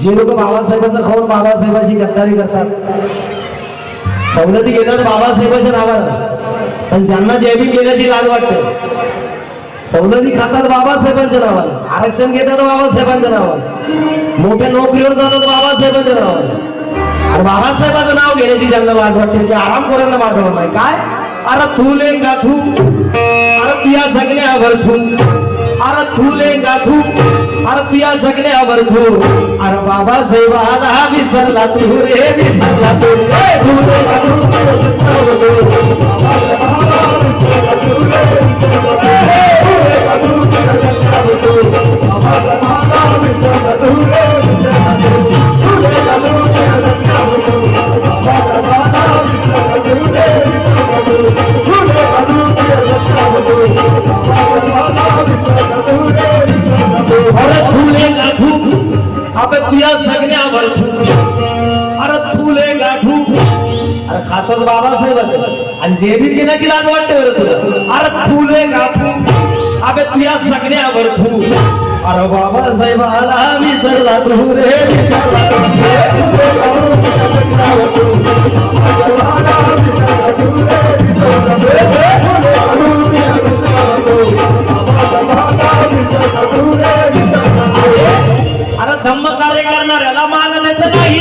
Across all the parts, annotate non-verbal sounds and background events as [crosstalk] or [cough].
जे लोक बाबासाहेबांचा खाऊन बाबासाहेबांची गद्दारी करतात. सवलती घेतात बाबासाहेबांच्या नावानं. पण ज्यांना जैविक घेण्याची लाज वाटते सवलती खातात बाबासाहेबांच्या नावानं. आरक्षण घेतात बाबासाहेबांच्या नावावर मोठ्या नोकरीवर जातात बाबासाहेबांच्या नावावर आणि बाबासाहेबांचं नाव घेण्याची ज्यांना लाज वाटते ते आराम करायला पाठवलं नाही काय? अरे थुले गाथू अरे तुया जगण्यावर थू. अरे थुले गाथू अरे तुया जगण्यावर थू. अरे बाबासाहेबाला विसरला तू रे विसरला तू रे. थुले थू? अरे थुले गाठू अरे बाबासाहेबाचं आणि जे बी केलं की लाज वाटते बरं तुला अरे थुले गाठू अबे तुया जगण्यावर थू अरे बाबा साहेबाला मी सरला रे तू रे. अरे धम्म कार्य करणाऱ्याला मान देत नाही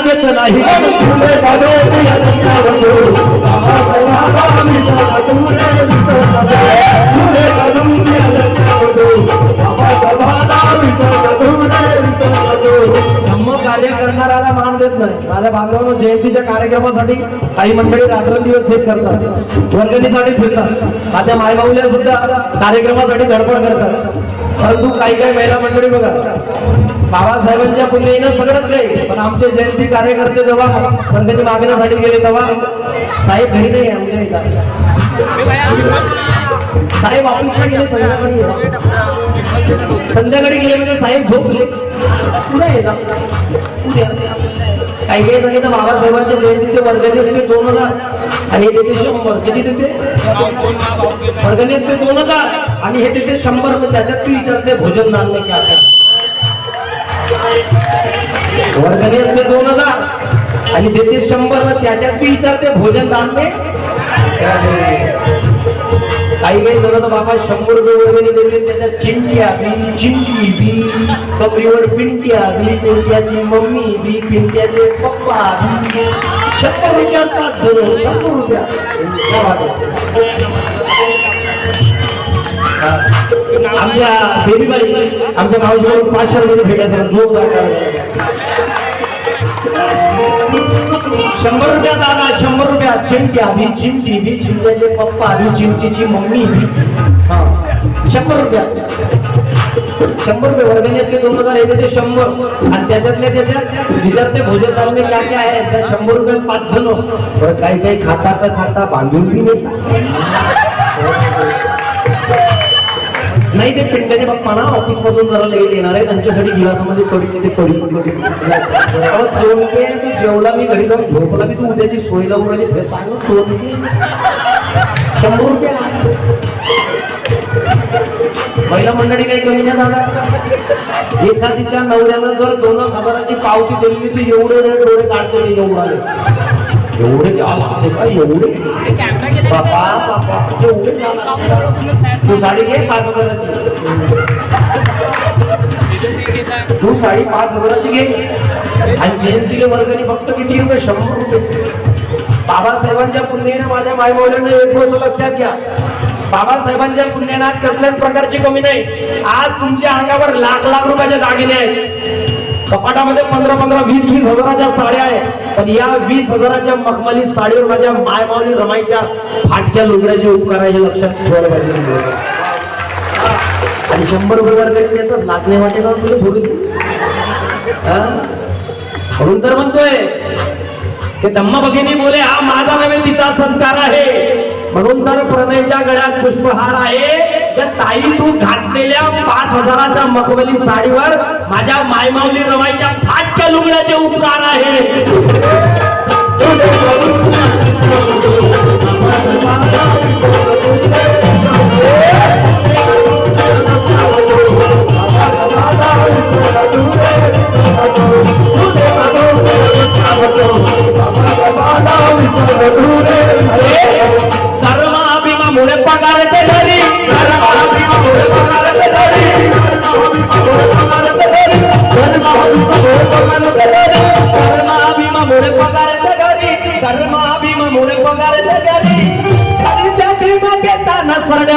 विसरला तू. धम्म कार्य करणाऱ्याला मान देत नाही. माझ्या बांधवांनो जयंतीच्या कार्यक्रमासाठी काही मंडळी रात्रंदिवस हे करतात. वर्गणीसाठी फिरतात. माझ्या मायबाऊल्या सुद्धा कार्यक्रमासाठी धडपड करतात. परंतु काही काही महिला मंडळी बघा बाबासाहेबांच्या पुण्याईनं सगळंच काही. पण आमचे जयंती कार्यकर्ते जेव्हा वर्गणी मागण्यासाठी गेले तेव्हा साहेब घरी नाही आमच्या साहेब ऑफिसला गेले संध्याकाळी संध्याकाळी गेले म्हणजे साहेब झोपले. उद्या येतात. उद्या. काही काही जणी तर बाबासाहेबांच्या जयंतीचे वर्गणी असते दोन हजार. आणि हे देते शंभर. किती देते वर्गणी असते दोन हजार. आणि हे देते शंभर. त्याच्यात तू विचारते भोजन धान्य काय वर्गणी असते दोन हजार. आणि देते शंभर त्याच्यात बी विचारते भोजन धान्य. काही काही जण तर बाबा शंभर रुपये वगैरे देते त्याच्यात चिंट्या बी चिंटी बी कपरीवर पिंट्या बी पिंट्याची मम्मी बी पिंट्याचे पप्पा बी. शंभर रुपयात पाच जण शंभर रुपया आमच्या बेबीबाई आमच्या मावशीकडून पाचशे रुपये भेटायचं जोर शंभर रुपया दादा शंभर रुपया चिंट्या आधी चिंटी ही चिंट्याचे पप्पा आधी चिंटीची मम्मी हा शंभर रुपया शंभर रुपये वर्गण्यातले दोन हजार येते ते शंभर. आणि त्याच्यातले त्याच्यात विचारते भोजन धान्य काय काय आहे त्या शंभर रुपयात पाच जण. बरं काही काही खाता तर खाता बांधून बी नेतात. नाही ते पिंड्याचे बाप्पा ना ऑफिस मधून जरा लेट येणार आहे त्यांच्यासाठी गिलासामध्ये कडी ते कडी कडी चोरके तू जेवला मी घरी जाऊन झोपला मी तू उद्याची सोय लावून राहिली ते सांग चोरके शंभर रुपये महिला मंडळी काही कमी नाही दादा एखादीच्या नवऱ्यानं जर दोन हजाराची पावती दिली तर एवढे रे डोळे काढतो एवढा एवढे द्यावं लागते का एवढे बापा बापा. एवढे तू साडी घे पाच हजाराची. तू साडी पाच हजाराची घे. आणि जयंतीला वर्गणी फक्त किती रुपये? शंभर रुपये. बाबासाहेबांच्या पुण्याने माझ्या मायबावल्यानं एक गोष्ट लक्षात घ्या. बाबासाहेबांच्या पुण्याने कसल्याच प्रकारची कमी नाही. आज तुमच्या अंगावर लाख लाख रुपयाचे दागिने आहेत. कपाटामध्ये पंधरा पंधरा वीस वीस हजाराच्या साड्या आहेत. पण या वीस हजाराच्या मखमली साडीवर माझ्या मायमावली रमाईच्या फाटक्या लुगड्याचे उपकार आहे हे लक्षात ठेवायला पाहिजे आणि शंभर रुपये तरी देतच लागणे वाटे का तुला बोलू म्हणून तर म्हणतोय की धम्म भगिनी बोले हा माझा नव्हे तिचा संस्कार आहे. म्हणून तर प्रणयच्या गळ्यात पुष्पहार आहे त्या ताई तू घातलेल्या पाच हजाराच्या मखमली साडीवर माझ्या मायमावली रवायच्या फाटक्या लुगड्याचे उपकार आहे Hey!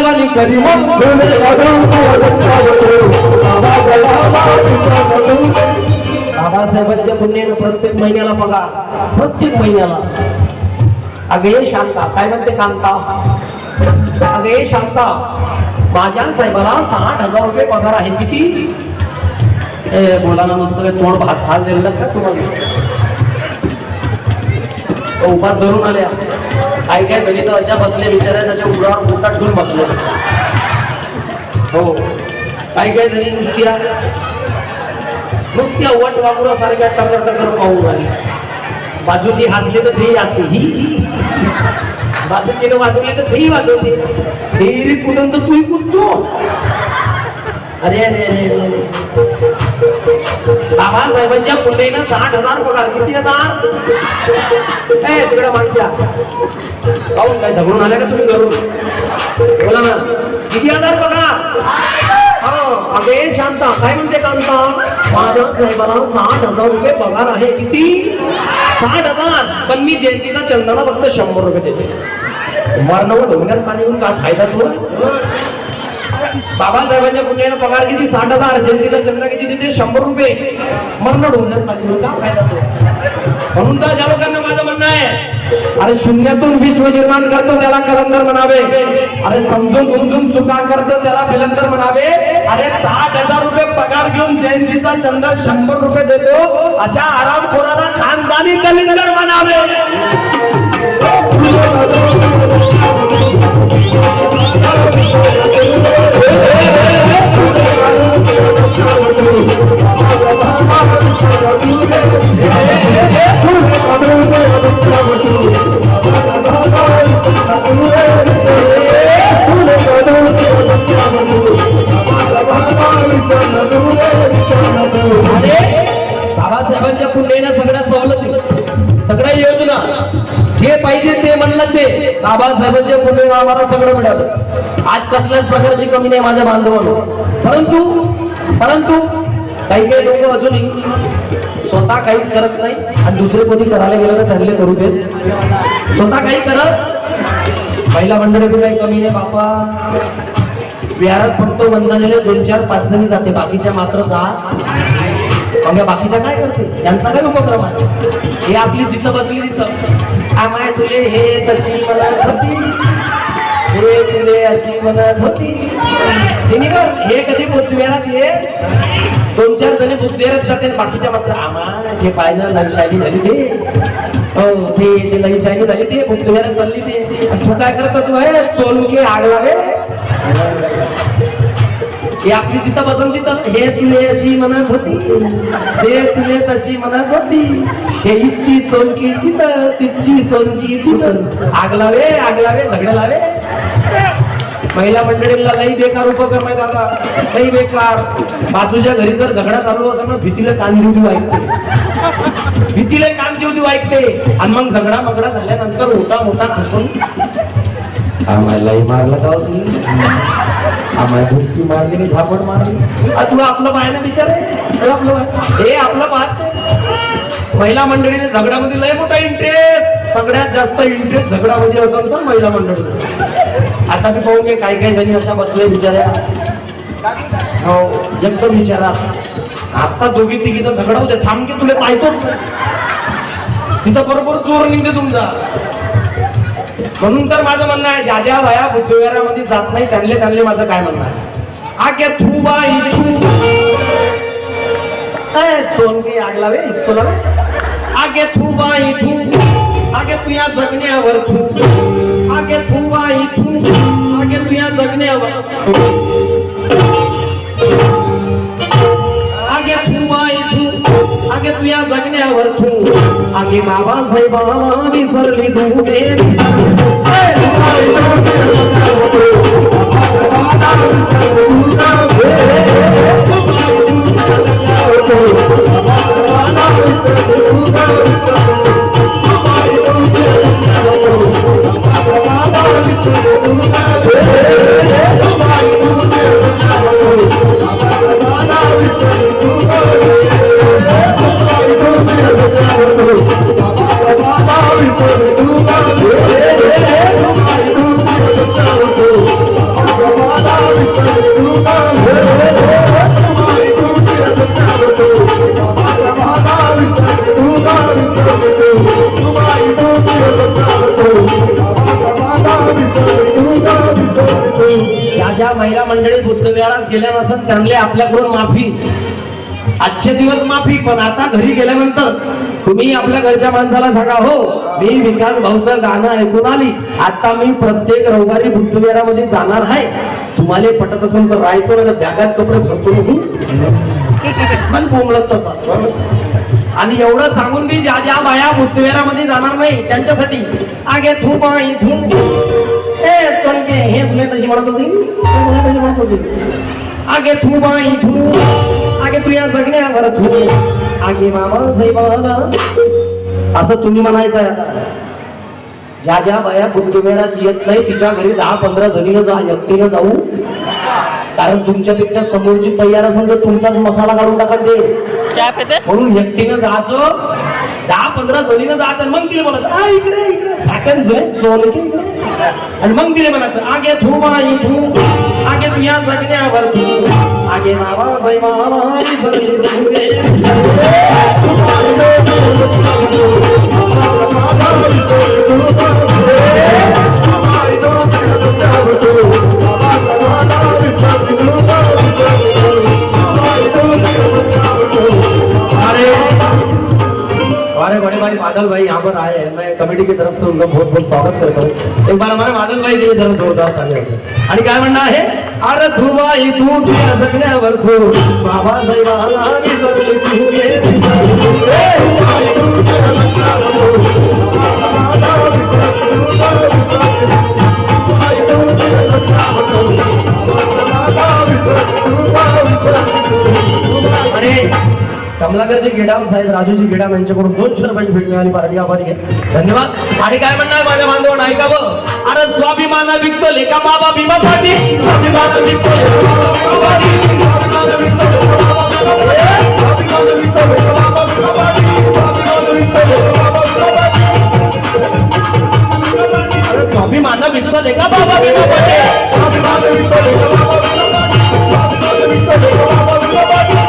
आणि करी बाबासाहेबांच्या पुण्यानं प्रत्येक महिन्याला बघा प्रत्येक महिन्याला. अगे शांता काय म्हणते कांता? अगे शांता माझ्या साहेबाला साठ हजार रुपये पगार आहे किती? ए बोलायला नुसतं काय तोंड भात खाल दिलं का तुम्हाला? उभा धरून आल्या. काही काय जणी तर अशा बसले बिचाऱ्या जशा उघडावर बोटात घेऊन बसले तशा. हो. काही काय जणी नुसत्या नुसत्या वट वागुरा सारख्या टकर टकर पाहून आली बाजूची हसली तर तेही असते. ही ही. बाजूची वाजवली तर तेही वाजवते. फेरीत कुठून तर तूही कुदतो अरे अरे अरे. अरे, अरे बाबासाहेबांच्या पुण्यानं साठ हजार पगार किती हजार? ए तिकडे मागच्या. पाहून काय झगडून आल्या का तुम्ही घरून? बोला ना. किती हजार पगार हो, अगे शांता. काय म्हणते कांता? माझ्या साहेबाला साठ हजार रुपये पगार आहे. किती? साठ हजार. पण मी जयंतीचा चंदना फक्त शंभर रुपये देते. मरणवर ढोंगण्यात पाणी येऊन काय फायदा तुला? बाबासाहेबांच्या पुण्यानं पगार किती? साठ हजार. जयंतीचा चंदा किती देते? शंभर रुपये. मरण ढोंगण्यात पाणी येऊन का फायदा तुला म्हणून तर ज्या लोकांना माझं म्हणणं आहे. अरे शून्यातून विश्व निर्माण करतो त्याला कलंदर म्हणावे. अरे समजून उमजून चुका करतो त्याला फिलंदर म्हणावे. अरे साठ हजार रुपये पगार घेऊन जयंतीचा चंद शंभर रुपये देतो. अशा आरामखोराला खानदानी कलिंदर म्हणावे. [laughs] [laughs] [laughs] अरे बाबासाहेबांच्या पुढे आम्हाला सगळं मिळालं. आज कसल्याच प्रकारची कमी नाही माझ्या बांधवांना. परंतु परंतु काही काही लोक अजूनही स्वतः काहीच करत नाही आणि दुसरे कोणी करायला गेलं तर ठरले करू देत. स्वतः काही करत. महिला मंडळी काही कमी नाही बापा. विहारात फक्त वंदनेला दोन चार पाच जणी जाते बाकीच्या मात्र जा. मग या बाकीच्या काय करते? यांचा काय उपक्रम आहे? हे आपली जिथं बसली तिथं. आमाय तुले हे तशी म्हणत होती हे तुले अशी म्हणत होती हे नाही का? हे कधी बुद्धविहारात ये? दोन चार जणी बुद्धविहारात जाते बाकीच्या मात्र आमा हे पाहिलं लईशाही झाली ते. हो ते ते लईशाही झाली ते बुद्धविहारात चालली ते. तू काय करत तू आहे चोलके आग लावे हे आपली जिथं बसवली तिथं हे तुले अशी म्हणत होती. हे तुले तशी म्हणत होती. हे इच्छी चोलकी तिथं तिची चोलकी तिथं. आग लावे आग लावे झगडे लावे महिला मंडळीला लई बेकार उपक्रम आहे दादा. लई बेकार. बाजूच्या घरी जर झगडा चालू असेल ना भीतीला कान देऊ देऊ ऐकते भीतीला कान देऊ देऊ ऐकते आणि मग झगडा मगडा झाल्यानंतर मोठा मोठा खसून आम्हालाही मारलं का हो तुम्ही? आम्हाला धुरकी मारली की झापड मारली. तुला तू आपलं पाय ना विचार हे आपलं हे आपलं पाहत महिला मंडळीने झगड्यामध्ये लय मोठा इंटरेस्ट सगळ्यात जास्त इंटरेस्ट झगडामध्ये असेल तर महिला मंडळी आता मी पाहू घे काही काही जणी अशा बसले बिचाऱ्या. हो एकदम विचारा आता दोघी तिघीचा झगडा होते थांब की तुला पाहतोच तिथं बरोबर जोर निघते तुमचा. म्हणून तर माझं म्हणणं आहे ज्या ज्या बाया बुद्धविहारामध्ये जात नाही त्यांले त्यांले माझं काय म्हणणं आहे? आगे थू बाई थू. ए, चोनगी आग लावे इस्तोला रे. आगे थू बाई थू. आगे तुया जगण्यावर थू. आगे थू बाई थू. आगे तुया जगण्यावर थू आगे तुया जगण्यावर थू आगे बाबासाहेबाला विसरली तू ज्या ज्या महिला मंडळी बुद्धविहारात गेल्या नसत त्यांना आपल्याकडून माफी. आजचे दिवस माफी पण आता घरी गेल्यानंतर तुम्ही आपल्या घरच्या माणसाला सांगा हो मी विकास भाऊचं गाणं ऐकून आली. आता मी प्रत्येक रविवारी बुद्धविहारामध्ये जाणार आहे. तुम्हाला पटत असेल तर राहतो ना बॅगात कपडे भरतो पण कोंबडत तसा. आणि एवढं सांगून मी ज्या ज्या बाया बुद्धविहारामध्ये जाणार नाही त्यांच्यासाठी आगे थू बाई थू ए चलगे हे तुला तशी म्हणत होती? तशी म्हणत होती आगे थू बाई थू आगे तुया या जगण्यावर थू आगे मामा साहेबाला असं तुम्ही म्हणायचं ज्या ज्या बाया बुद्धविहारात येत नाही तिच्या घरी दहा पंधरा जणीनं जा एकटीनं जाऊ. कारण तुमच्यापेक्षा समोरची तयार असेल तर तुमचाच मसाला काढून टाकत दे. म्हणून एकटीनं जायचं दहा पंधरा जणीनं जायचं मग तिला म्हणायचं आ इकडे इकडे झाकण जोय चोल की इकडे. आणि मग तिला म्हणायचं आगे थू बाई थू आगे तू या जगण्यावर थू आगे बाबा साहेबाला बड़े भाई, बादल भाई यहाँ पर आए हैं। मैं कमेटी की तरफ़ से उनका बहुत बहुत स्वागत करता हूँ। एक बार हमारे बादल भाई जी ज़रूर जोरदार तालियाँ हो. आणि अरे गेडाम साहेब राजूजी गिडाम यांच्याकडून दोनशे रुपयाची भेट मिळाली. पार्टी आभारी आहे धन्यवाद. आणि काय म्हणणार माझ्या बांधवांना? ऐकावं अरे स्वाभिमाना विकतो लेखा बाबा भीमा पाटी स्वाभिमाना विकतो लेका बाबा भीमा पाटी. स्वाभिमाना विकतो लेका बाबा भीमा पाटी. स्वाभिमाना विकतो लेका बाबा भीमा पाटी.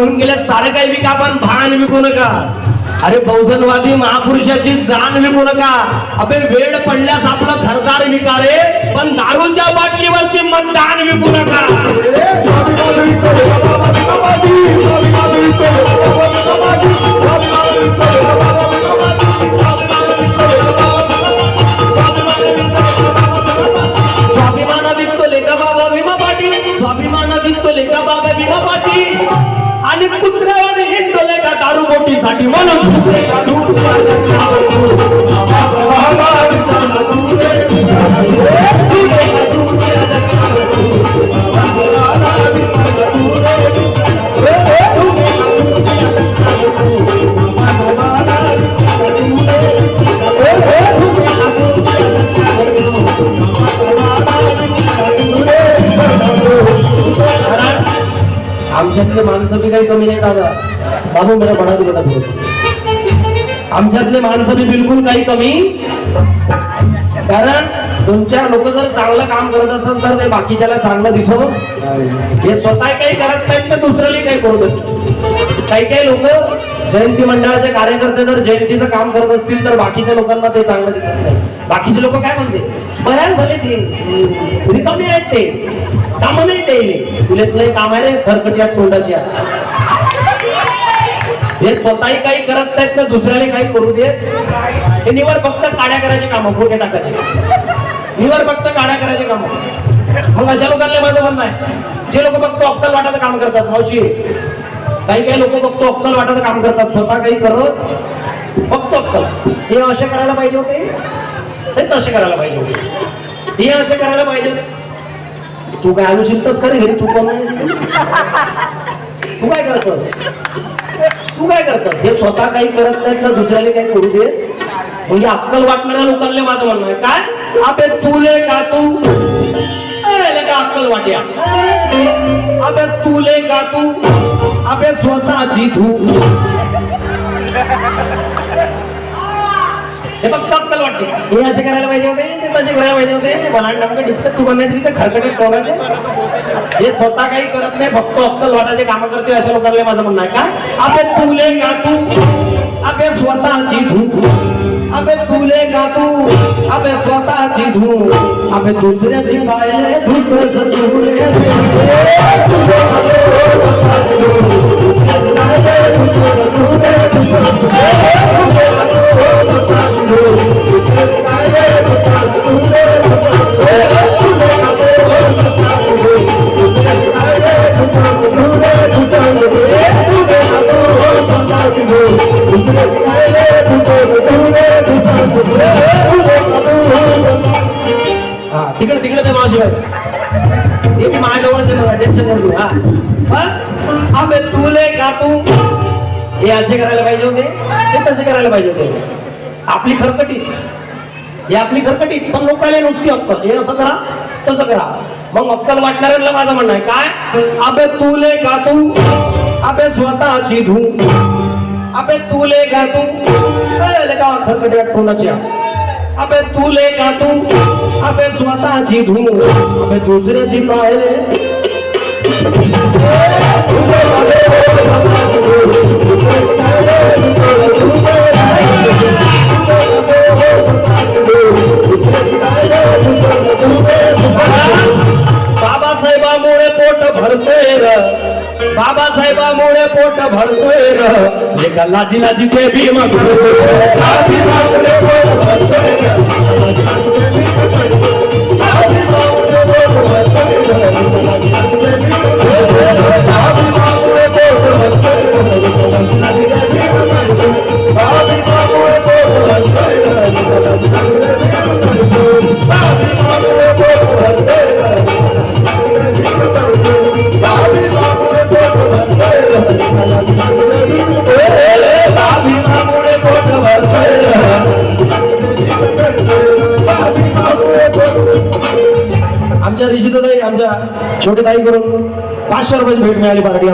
होऊन गेल्या सारं काही विका पण भान विकू नका. अरे बहुजनवादी महापुरुषाची जाण विकू नका. अबे वेळ पडल्यास आपलं घरदार विकारे पण दारूच्या बाटलीवरती मतदान विकू नका. आणि कुत्र्यावर हिंडतो लेका दारू बोटीसाठी. म्हणून माणसं बिलकुल काही कमी कारण दोन चार लोक जर चांगलं काम करत असेल तर ते बाकीच्याला चांगलं दिसो हे स्वतः काही करत नाहीत तर दुसऱ्याला काही करू काही काही लोक जयंती मंडळाचे कार्यकर्ते जर जयंतीचं काम करत असतील तर बाकीच्या लोकांना ते चांगलं दिसत नाही. बाकीचे लोक काय म्हणते बऱ्याच झाले ते. हम्म, रिकामे आहेत ते. काम नाही ते. तुलेतलं काम आहे रे खरकटी तोंडाची. आहे. हे स्वतःही काही करत नाहीत ना दुसऱ्याने काही करू देत. हे निवड फक्त काड्या करायचे काम फोटे टाकायचे. निवड फक्त काड्या करायचे काम. मग अशा लोकांना माझं म्हणणं आहे जे लोक फक्त अक्कल वाटायचं काम करतात मावशी. काही काही लोक फक्त अक्कल वाटायचं काम करतात स्वतः काही करत फक्त अक्कल. हे असे करायला पाहिजे होते? ते तसे करायला पाहिजे होते. हे असे करायला पाहिजे तू काय आणू शिकतस घरी तू कोण तू काय करतोस? तू काय करतात हे स्वतः काही करत नाहीत ना दुसऱ्याला काही करू दे म्हणजे अक्कल वाटणाऱ्या लोकांना माझं म्हणणं आहे. काय? आपे तुले का तू? का अक्कल वाट्या अबे तुले का तू? अबे स्वतःची तू हे फक्त अक्कल वाटते हे असे करायला पाहिजे होते ते तसे करायला पाहिजे होते. मला नेमकं डिस्कस तू बनण्याचे ते खरकटे पोराचे. हे स्वतः काही करत नाही फक्त अक्कल वाटायचे काम करते असं लोकांना माझं म्हणणं आहे का? अबे तुले का तू? अबे स्वतःची धू अबे तुले का तू? अबे स्वतःची धू अबे दुसऱ्याची पाहिले धुतस तुले आपली खरकटीच हे आपली खरकटीत पण लोकांना नुसती अक्कल. हे असं करा तसं करा. मग अक्कल वाटणाऱ्यांना माझं म्हणणं आहे. काय? अबे तुले का तू. अबे स्वतःची धू अबे तुले का तू. का खरकटी आठवणाची? अबे तुले का तू. अबे स्वतःची धू अबे दुसऱ्याची काय रे. बाबासाहेबामुळे पोट भरतोय र. बाबासाहेबामुळे पोट भरतोय र. एका लाजी लाजीचे भीम बाबामुळे भरतोय छोटे ताई करून पाचशे रुपयाची भेट मिळाली पार्टी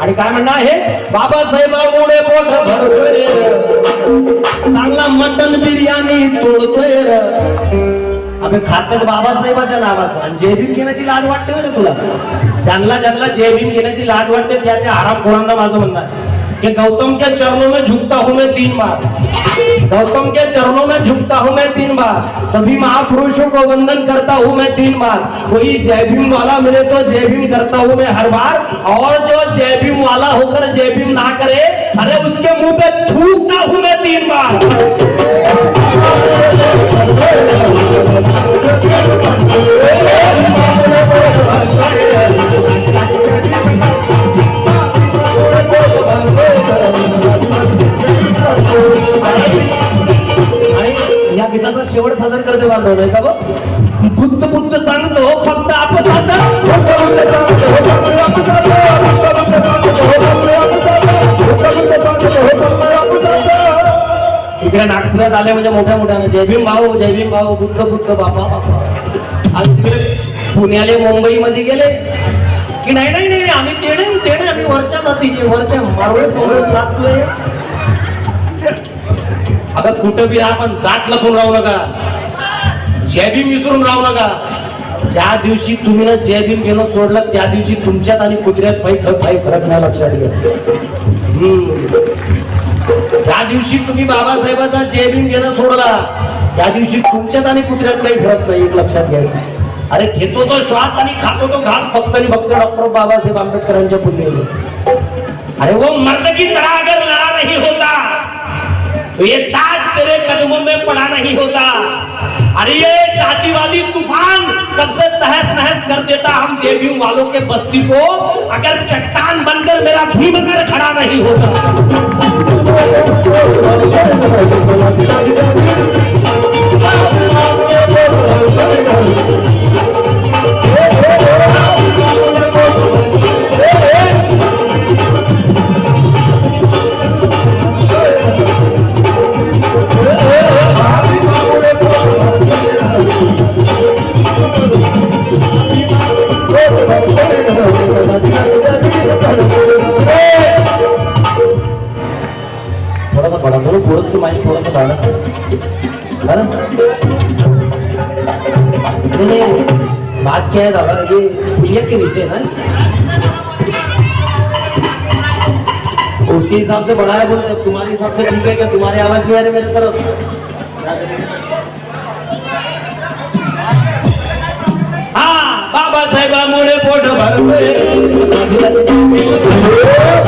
आणि काय म्हणणं आहे? बाबासाहेबामुळे पोट भरतोय चांगला मटन बिर्याणी तोडतोय र. अबे बाबासाहेबाच्या नावाचं. आणि जेबीम घेण्याची लाज वाटते बरं तुला? ज्यांना ज्यांना जेबीम घेण्याची लाज वाटते त्या त्या आरामखोरांना माझं म्हणणं आहे. कि गौतम के चरणों में झुकता हूँ मैं तीन बार। गौतम के चरणों में झुकता हूँ मैं तीन बार। सभी महापुरुषों को वंदन करता हूँ मैं तीन बार। कोई जय भीम वाला मिले तो जय भीम करता हूँ मैं हर बार। और जो जय भीम वाला होकर जय भीम ना करे, अरे उसके मुँह पे थूकता हूँ मैं तीन बार। आणि या गीताचा शेवट सादर करते बांधव नाही का बघ? बुद्ध बुद्ध सांगतो फक्त आपण इकडे नागपुरात आले म्हणजे मोठ्या मोठ्या जय भीम भाऊ जय भीम भाऊ बुद्ध बुद्ध बापा बापा. आज तिकडे पुण्याले मुंबईमध्ये गेले. की नाही नाही नाही आम्ही ते नाही ते नाही वरच्या जातीचे वरच्या मारवळे पोरळे जातोय अगं कुठं बी आपण जात लपून राहू नका. जय भीम विसरून राहू नका. ज्या दिवशी तुम्ही ना जय घेणं सोडलं त्या दिवशी तुमच्यात आणि कुत्र्यात काही काही फरक नाही लक्षात घ्या हम्म. त्या दिवशी तुम्ही बाबासाहेबांचा जय घेणं सोडला त्या दिवशी तुमच्यात आणि कुत्र्यात काही फरक नाही लक्षात घ्या. अरे घेतो तो श्वास आणि खातो तो घास फक्त आणि फक्त डॉक्टर बाबासाहेब आंबेडकरांच्या पुण्य अरे वो मर्द की तरह अगर लड़ा नहीं होता तो ये ताज तेरे कदमों में पड़ा नहीं होता। अरे ये जातिवादी तूफ़ान कब से तहस नहस कर देता हम जेबीयू वालों के बस्ती को, अगर चट्टान बनकर मेरा भीम कर खड़ा नहीं होता। ये पुलिया के नीचे है ना तो उसके हिसाब से बढ़ाया बोलते अब तुम्हारे हिसाब से ठीक है क्या? तुम्हारी आवाज़ नहीं आ रही मेरे तरफ़? हाँ बाबा साहेब मोड़े फ़ोटो शेवटचं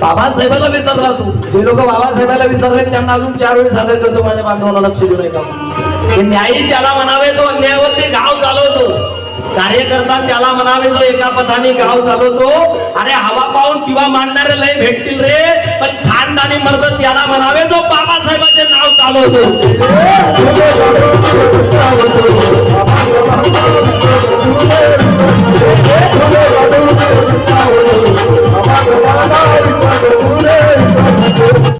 बाबासाहेबाला विसरला तू. जे लोक बाबासाहेबाला विसरले त्यांना अजून चार वेळी सादर करतो माझ्या बांधवाला लक्ष देऊ नये का न्यायी त्याला म्हणावे तो अन्यायावरती गाव चालवतो. कार्यकर्ता त्याला म्हणावे जो एका पथाने गाव चालवतो अरे हवा पाहून किंवा मांडणारे लय भेटतील रे पण खानदानी मर्द त्याला म्हणावे जो बाबासाहेबांचे नाव चालवतो.